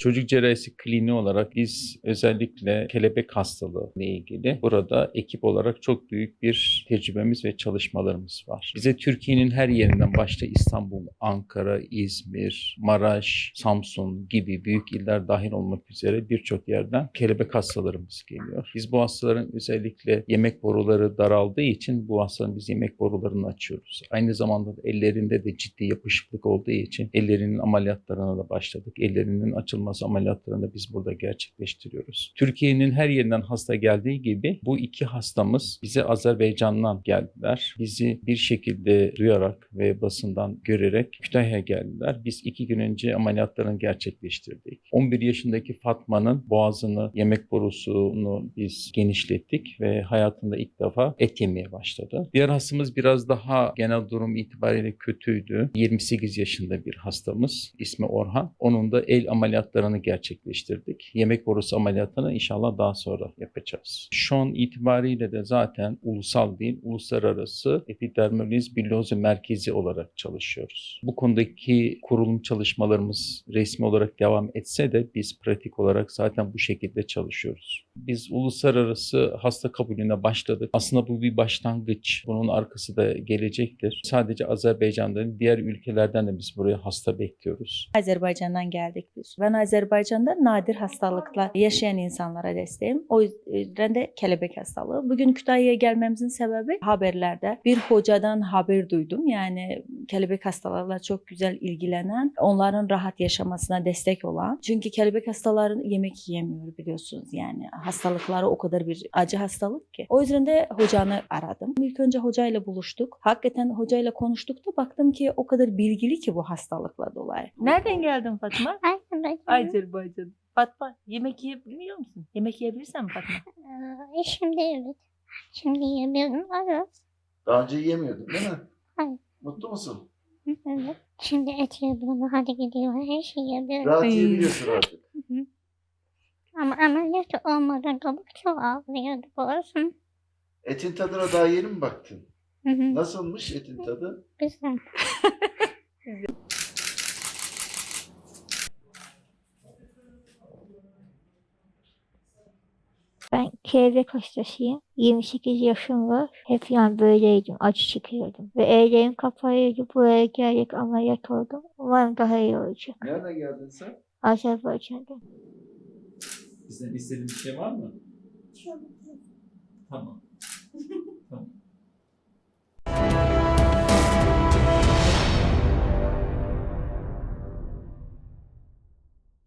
Çocuk cerrahisi kliniği olarak biz özellikle kelebek hastalığı ile ilgili burada ekip olarak çok büyük bir tecrübemiz ve çalışmalarımız var. Bize Türkiye'nin her yerinden başta İstanbul, Ankara, İzmir, Maraş, Samsun gibi büyük iller dahil olmak üzere birçok yerden kelebek hastalarımız geliyor. Biz bu hastaların özellikle yemek boruları daraldığı için bu hastaların biz yemek borularını açıyoruz. Aynı zamanda da ellerinde de ciddi yapışıklık olduğu için ellerinin ameliyatlarına da başladık. Ellerinin açılması ameliyatlarını da biz burada gerçekleştiriyoruz. Türkiye'nin her yerinden hasta geldiği gibi bu iki hastamız bize Azerbaycan'dan geldiler. Bizi bir şekilde duyarak ve basından görerek Kütahya'ya geldiler. Biz iki gün önce ameliyatlarını gerçekleştirdik. 11 yaşındaki Fatma'nın boğazını, yemek borusunu biz genişlettik ve hayatında ilk defa et yemeye başladı. Diğer hastamız biraz daha genel durum itibariyle kötüydü. 28 yaşında bir hastamız. ismi Orhan. Onun da el ameliyatlarını gerçekleştirdik. Yemek borusu ameliyatını inşallah daha sonra yapacağız. Şu an itibariyle de zaten ulusal değil, uluslararası epidermoliz billozu merkezi olarak çalışıyoruz. Bu konudaki kurulum çalışmalarımız resmi olarak devam etse de biz pratik olarak zaten bu şekilde çalışıyoruz. Biz uluslararası hasta kabulüne başladık. Aslında bu bir başlangıç. Bunun arkası da gelecektir. Sadece Azerbaycan'dan diğer ülkelerden de biz buraya hasta bekliyoruz. Azərbaycandan gəldik biz. Ben Azərbaycanda nadir hastalıklar yaşayan insanlara dəstəyim. O yüzden de kelebek hastalığı. Bugün Kütahya'ya gelmemizin sebebi haberlerde bir hocadan haber duydum. Yani kelebek hastalarla çok güzel ilgilenen, onların rahat yaşamasına destek olan. Çünkü kelebek hastaları yemek yiyemiyor biliyorsunuz. Yani hastalıkları o kadar bir acı hastalık ki. O yüzden de hocanı aradım. İlk önce hocayla buluştuk. Hakikaten hocayla konuştuk da baktım ki o kadar bilgili ki bu hastalıkla dolayı. Nereden geldin Fatma? Azerbaycan. Fatma yemek yiyebiliyor musun? Yemek yiyebilirsen mi Fatma? Ee, Şimdi evet. Şimdi yemiyorum ama Daha önce yiyemiyordun değil mi? Hayır. Mutlu musun? evet. Şimdi et yiyorum. Hadi gidiyorum. Her şeyi yiyorum. Rahat Ay. yiyebiliyorsun artık. Ama ameliyat olmadan kabuk çok ağrıyordu boğazım. Etin tadına daha yeni mi baktın? Hı hı. Nasılmış etin tadı? Güzel. Ben kelebek hastasıyım. 28 yaşım var. Hep yani böyleydim. Acı çekiyordum. Ve ellerim kapalıydı. Buraya geldik ameliyat oldum. Umarım daha iyi olacak. Nereden geldin sen? Azerbaycan'da. Bizden istediğin bir şey var mı? Tamam.